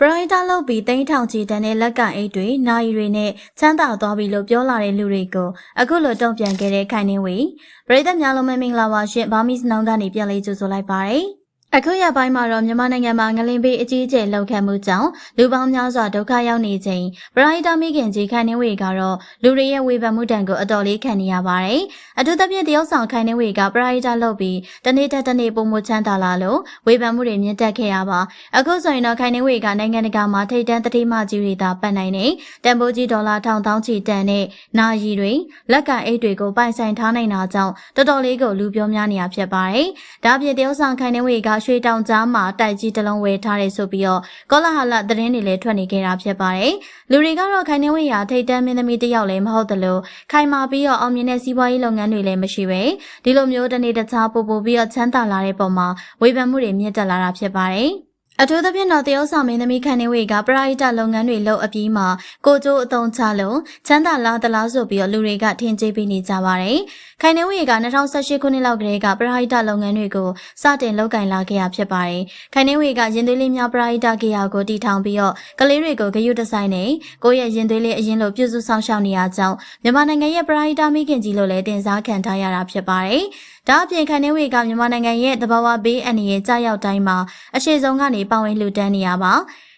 ပရိုက်တာလုပ်ပြီးတိန်းထောင်ချီတန်းတဲ့လက်ကအိတ်တွေနိုင်တွေနဲ့ချမ်းသာသွားပြီလို့ပြောလာတဲ့လူတွေကိုအခုလိုတုံ့ပြန်ခဲ့တဲ့ခိုင်နှင်းဝေပရိသတ်များလုံးမင်္ဂလာပါရှင်ဘာမီစ်နောင်ကနေပြန်လေးကြိုဆိုလိုက်ပါတယ် အခုရပိုင်းမှာတော့မြန်မာနိုင်ငံမှာငလင်ပေးအကြီးအကျယ်လှုပ်ခတ်မှုကြောင့်လူပေါင်းများစွာဒုက္ခရောက်နေချိန်ပရိုက်တာမိခင်ကြီးခိုင်နှင်းဝေကတော့လူတွေရဲ့ဝေဖန်မှုတံကိုအတော်လေးခံနေရပါတယ်အထူးသဖြင့်တရုတ်ဆောင်ခိုင်နှင်းဝေကပရိုက်တာလုပ်ပြီးတနေ့တက်တနေ့ပုံမချမ်းသာလာလို့ဝေဖန်မှုတွေမြင့်တက်ခဲ့ရပါအခုဆိုရင်တော့ခိုင်နှင်းဝေကနိုင်ငံတကာမှာထိတ်တန်းတတိမကြီးတွေသာပတ်နိုင်နေတန်ဖိုးကြီးဒေါ်လာထောင်တောင်းချီတန်တဲ့နာရီတွေလက်ကအိတ်တွေကိုပိုင်ဆိုင်ထားနိုင်တာကြောင့်တော်တော်လေးကိုလူပြောများနေရဖြစ်ပါတယ်ဒါအပြင်တရုတ်ဆောင်ခိုင်နှင်းဝေကရွှေတောင်ကြားမှာတိုက်ကြီးတစ်လုံးဝယ်ထားတယ်ဆိုပြီးတော့ကောလာဟလသတင်းတွေလည်းထွက်နေခဲ့တာဖြစ်ပါတယ်လူတွေကတော့ခိုင်နှင်းဝေရာထိတ်တန်းမင်းသမီးတစ်ယောက်လည်းမဟုတ်သလိုခိုင်မာပြီးတော့အောင်မြင်တဲ့စီးပွားရေးလုပ်ငန်းတွေလည်းမရှိပဲဒီလိုမျိုးတနေ့တခြားပို့ပို့ပြီးတော့ချမ်းသာလာတဲ့ပုံမှာဝေဖန်မှုတွေမြင့်တက်လာတာဖြစ်ပါတယ် အထူးသဖြင့်တော့တရုတ်ဆောင်မင်းသမီးခန်နေဝေကပရာဟိတလုပ်ငန်းတွေလုပ်အပြီးမှာကိုကျိုးအုံချလို့ချမ်းသာလားတလားဆိုပြီးတော့လူတွေကထင်ကြေးပေးနေကြပါတယ်။ခိုင်နေဝေက2018ခုနှစ်လောက်ကတည်းကပရာဟိတလုပ်ငန်းတွေကိုစတင်လုပ်ကင်လာခဲ့ရဖြစ်ပါတယ်။ခိုင်နေဝေကရင်သွေးလေးများပရာဟိတကေယာကိုတည်ထောင်ပြီးတော့ကလေးတွေကိုဂရုတစိုက်နေကိုယ့်ရဲ့ရင်သွေးလေးအရင်လိုပြုစုဆောင်ရှောက်နေရကြောင်းမြန်မာနိုင်ငံရဲ့ပရာဟိတမိခင်ကြီးလို့လည်းတင်စားခံထားရတာဖြစ်ပါတယ်။ ဒါအပြင်ခိုင်နေဝေကမြန်မာနိုင်ငံရဲ့တဘာဝဘေးအန္တရာယ်ကြောက်ရောက်တိုင်းမှာအရှိဆုံးကနေပါဝင်လှူဒန်းနေရပါ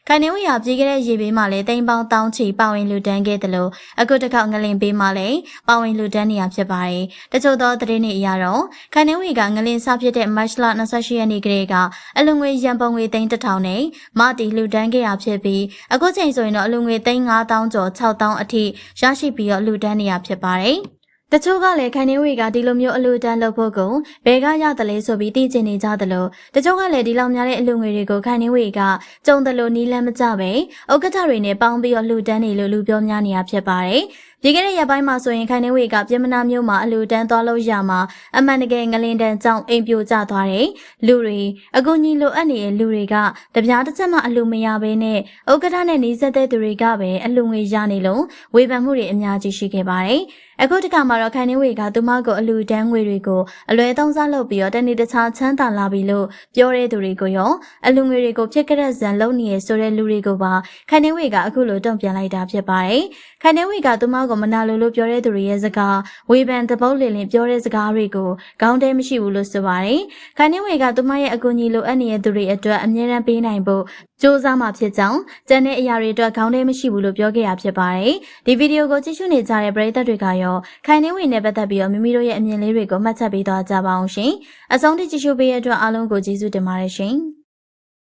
ခိုင်နေဝေဟာပြည်ခဲ့တဲ့ရေဘေးမှာလည်းတိမ်ပေါင်းတောင်းချီပါဝင်လူတန်းခဲ့တယ်လို့အခုတစ်ခေါက်ငလင်ဘေးမှာလည်းပါဝင်လူတန်းနေရဖြစ်ပါတယ်။တချို့သောသတင်းတွေအရတော့ခိုင်နေဝေကငလင်စဖြစ်တဲ့မတ်လ28ရက်နေ့ကလေးကအလူငွေရန်ပုံငွေသိန်း1000နဲ့မတီလူတန်းခဲ့ရဖြစ်ပြီးအခုချိန်ဆိုရင်တော့အလူငွေသိန်း9000ကျော်6000အထိရရှိပြီးတော့လူတန်းနေရဖြစ်ပါတယ်။ တချို့ကလည်းခိုင်နေဝေကဒီလိုမျိုးအလူတန်းလုပ်ဖို့ကုန်ဘယ်ကရတယ်လဲဆိုပြီးသိချင်နေကြသလိုတချို့ကလည်းဒီလောက်များတဲ့အလူငွေတွေကိုခိုင်နေဝေကကြုံတယ်လို့နီးလန်းမကြပဲဥက္ကဋ္ဌတွေနဲ့ပေါင်းပြီးတော့လှူဒန်းနေလို့လူပြောများနေရဖြစ်ပါတယ်။ ဒီကနေ့ရက်ပိုင်းမှာဆိုရင်ခိုင်နေဝေကပြည်မနာမျိုးမှာအလူတန်းသွားလို့ရမှာအမှန်တကယ်ငလင်တန်းကြောင့်အိမ်ပြိုကျသွားတယ်။လူတွေအကူကြီးလိုအပ်နေတဲ့လူတွေကတပြားတစ်ချက်မှအလူမရဘဲနဲ့ဥက္ကဋ္ဌနဲ့နှီးဆက်တဲ့သူတွေကပဲအလူငွေရနေလို့ဝေဖန်မှုတွေအများကြီးရှိခဲ့ပါတယ်။အခုတခါမှာတော့ခိုင်နေဝေကသူမကိုအလူတန်းငွေတွေကိုအလွဲသုံးစားလုပ်ပြီးတော့တနေ့တခြားချမ်းသာလာပြီလို့ပြောတဲ့သူတွေကိုရောအလူငွေတွေကိုဖြစ်ကြတဲ့ဇန်လုံနေရဆိုတဲ့လူတွေကိုပါခိုင်နေဝေကအခုလိုတုံ့ပြန်လိုက်တာဖြစ်ပါတယ်။ခိုင်နေဝေကသူမကိုမနာလိုလို့ပြောတဲ့သူတွေရဲ့စကားဝေဖန်တပုတ်လင်လင်ပြောတဲ့စကားတွေကိုခေါင်းတဲမရှိဘူးလို့ဆိုပါတယ်။ခိုင်နေဝေကသူမရဲ့အကူအညီလိုအပ်နေတဲ့သူတွေအတွက်အမြဲတမ်းပေးနိုင်ဖို့စူးစမ်းမှာဖြစ်ကြောင်းကျန်တဲ့အရာတွေအတွက်ခေါင်းထဲမရှိဘူးလို့ပြောခဲ့ရဖြစ်ပါတယ်။ဒီဗီဒီယိုကိုကြည့်ရှုနေကြတဲ့ပရိသတ်တွေကရောခိုင်နှင်းဝင်နဲ့ပတ်သက်ပြီးတော့မိမိတို့ရဲ့အမြင်လေးတွေကိုမှတ်ချက်ပေးသွားကြပါအောင်ရှင်။အဆုံးထိကြည့်ရှုပေးရတဲ့အတွက်အားလုံးကိုကျေးဇူးတင်ပါတယ်ရှင်။